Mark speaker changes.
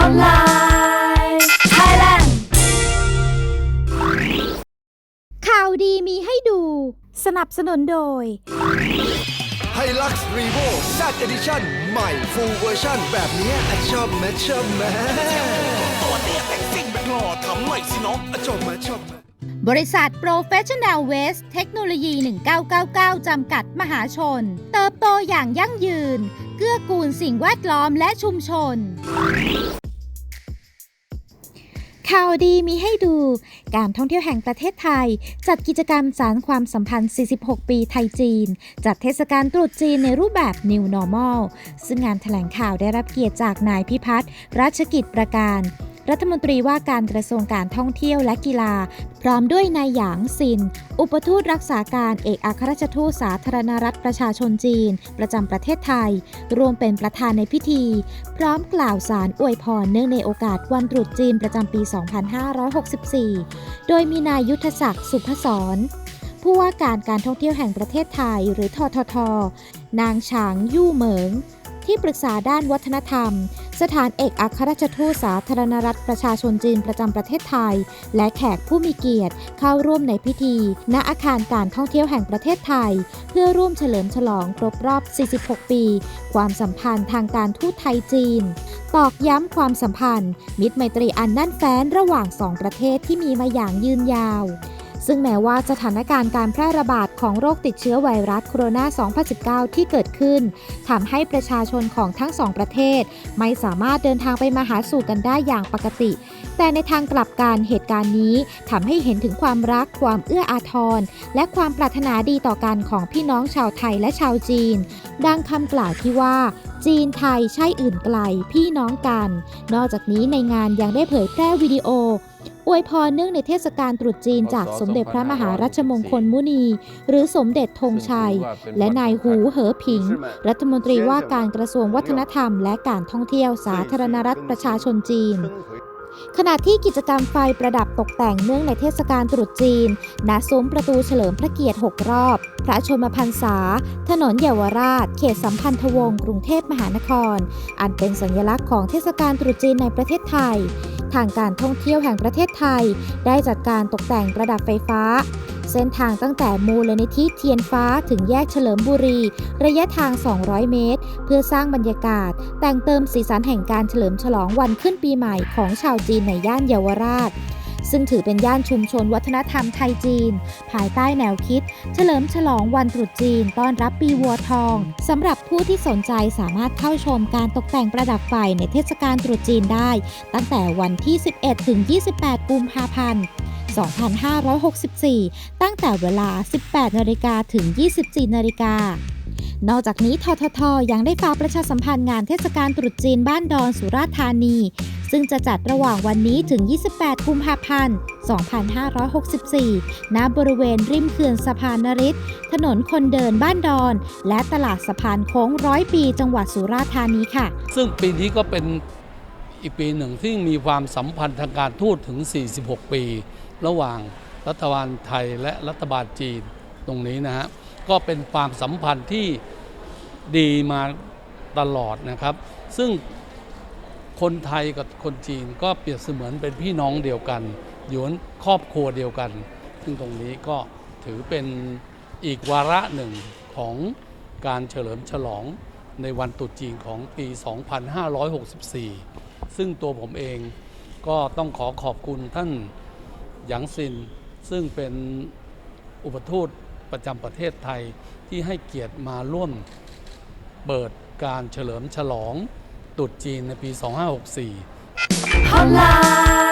Speaker 1: Hotline Thailand
Speaker 2: ข่าวดีมีให้ดู สนับสนุนโดย
Speaker 3: ไฮลักซ์รีโว Z Edition ใหม่ Full Version แบบเนี้ยอะชอบไหมชอบไหม
Speaker 4: ตัวเตี้ยแต่งซิ่งแบบหล่อทำหน่อยสิน้อง
Speaker 3: อะชอบไหมชอบไหม
Speaker 2: บริษัท Professional Waste เทคโนโลยี 1999 จำกัดมหาชน เติบโตอย่างยั่งยืน เกื้อกูลสิ่งแวดล้อมและชุมชน ข่าวดีมีให้ดู การท่องเที่ยวแห่งประเทศไทย จัดกิจกรรมสารความสัมพันธ์ 46 ปีไทยจีน จัดเทศกาลตรุษจีนในรูปแบบ New Normal ซึ่งงานแถลงข่าวได้รับเกียรติจากนายพิพัฒน์รัชกิจประการ รัฐมนตรีว่าการกระทรวงการท่องเที่ยวและกีฬา พร้อมด้วยนายหยางซิน อุปทูตรักษาการเอกอัครราชทูตสาธารณรัฐประชาชนจีน ประจำประเทศไทย รวมเป็นประธานในพิธี พร้อมกล่าวสารอวยพรเนื่องในโอกาสวันตรุษจีนประจำปี 2564 โดยมีนายยุทธศักดิ์สุพศรผู้ว่าการการท่องเที่ยวแห่งประเทศไทย หรือททท นางฉางยู่เหมิง ที่ปรึกษาด้านวัฒนธรรม สถานเอกอัครราชทูตสาธารณรัฐประชาชนจีนประจำประเทศไทย และแขกผู้มีเกียรติเข้าร่วมในพิธี ณอาคารการท่องเที่ยวแห่งประเทศไทย เพื่อร่วมเฉลิมฉลองครบรอบ 46 ปี ความสัมพันธ์ทางการทูตไทยจีน ตอกย้ำความสัมพันธ์ มิตรไมตรีอันแน่นแฟ้นระหว่างสองประเทศที่มีมาอย่างยืนยาว ซึ่งแม้ว่าสถานการณ์การแพร่ระบาดของโรคติดเชื้อไวรัสโคโรนา 2019 ที่เกิดขึ้นทำให้ประชาชนของทั้งสองประเทศ ไม่สามารถเดินทางไปมาหาสู่กันได้อย่างปกติ แต่ในทางกลับกันเหตุการณ์นี้ทำให้เห็นถึงความรัก ความเอื้ออาทร และความปรารถนาดีต่อกันของพี่น้องชาวไทยและชาวจีน ดังคำกล่าวที่ว่าจีนไทยใช่อื่นไกลพี่น้องกัน นอกจากนี้ในงานยังได้เผยแพร่วิดีโอ อวยพรเนื่องในเทศกาลตรุษจีนจากสมเด็จพระมหารัชมงคลมุนี หรือสมเด็จธงชัย และนายหูเหอผิง รัฐมนตรีว่าการกระทรวงวัฒนธรรม และการท่องเที่ยวสาธารณรัฐประชาชนจีนขณะที่กิจกรรมไฟประดับตกแต่งเนื่องในเทศกาลตรุษจีน ณ ซุ้มประตูเฉลิมพระเกียรติ 6 รอบ พระชนมพรรษา ถนนเยาวราช เขตสัมพันธวงศ์ กรุงเทพมหานคร อันเป็นสัญลักษณ์ของเทศกาลตรุษจีนในประเทศไทย ทางการท่องเที่ยวแห่งประเทศไทย ได้จัดการตกแต่งประดับไฟฟ้า เส้นทางตั้งแต่มูลนิธิเทียนฟ้าถึงแยกเฉลิมบุรี ระยะทาง 200 เมตร เพื่อสร้างบรรยากาศ แต่งเติมสีสันแห่งการเฉลิมฉลองวันขึ้นปีใหม่ของชาวจีนในย่านเยาวราช ซึ่งถือเป็นย่านชุมชนวัฒนธรรมไทยจีน ภายใต้แนวคิด เฉลิมฉลองวันตรุษจีนต้อนรับปีวัวทองสำหรับผู้ที่สนใจสามารถเข้าชมการตกแต่งประดับไฟในเทศกาลตรุษจีนได้ ตั้งแต่วันที่ 11 ถึง 28 กุมภาพันธ์2564 ตั้งแต่เวลา 18นาฬิกาถึง 24นาฬิกานอกจากนี้ทททยังได้ฝากประชาสัมพันธ์งานเทศกาลตรุษจีนบ้านดอนสุราษฎร์ธานี ซึ่งจะจัดระหว่างวันนี้ถึง 28 กุมภาพันธ์ 2564 ณ บริเวณริมเขื่อนสะพานนริศถนนคนเดินบ้านดอน และตลาดสะพานโค้งร้อยปีจังหวัดสุราษฎร์ธานีค่ะ
Speaker 5: ซึ่งปีนี้ก็เป็นอีกปีหนึ่งที่มีความสัมพันธ์ทางการทูตถึง 46 ปี ระหว่างรัฐบาลไทยและรัฐบาลจีนตรงนี้นะฮะก็เป็นความสัมพันธ์ที่ดีมาตลอดนะครับ ซึ่ง คนไทยกับคนจีนก็เปรียบเสมือนเป็นพี่น้องเดียวกันอยู่ครอบครัวเดียวกัน ซึ่งตรงนี้ก็ถือเป็นอีกวาระหนึ่งของการเฉลิมฉลองในวันตรุษจีนของปี 2564 ซึ่งตัวผมเองก็ต้องขอขอบคุณท่านหยางซิน ซึ่งเป็นอุปทูตประจำประเทศไทยที่ให้เกียรติมาร่วมเปิดการเฉลิมฉลอง ตรุษจีนในปี 2564
Speaker 1: Hotline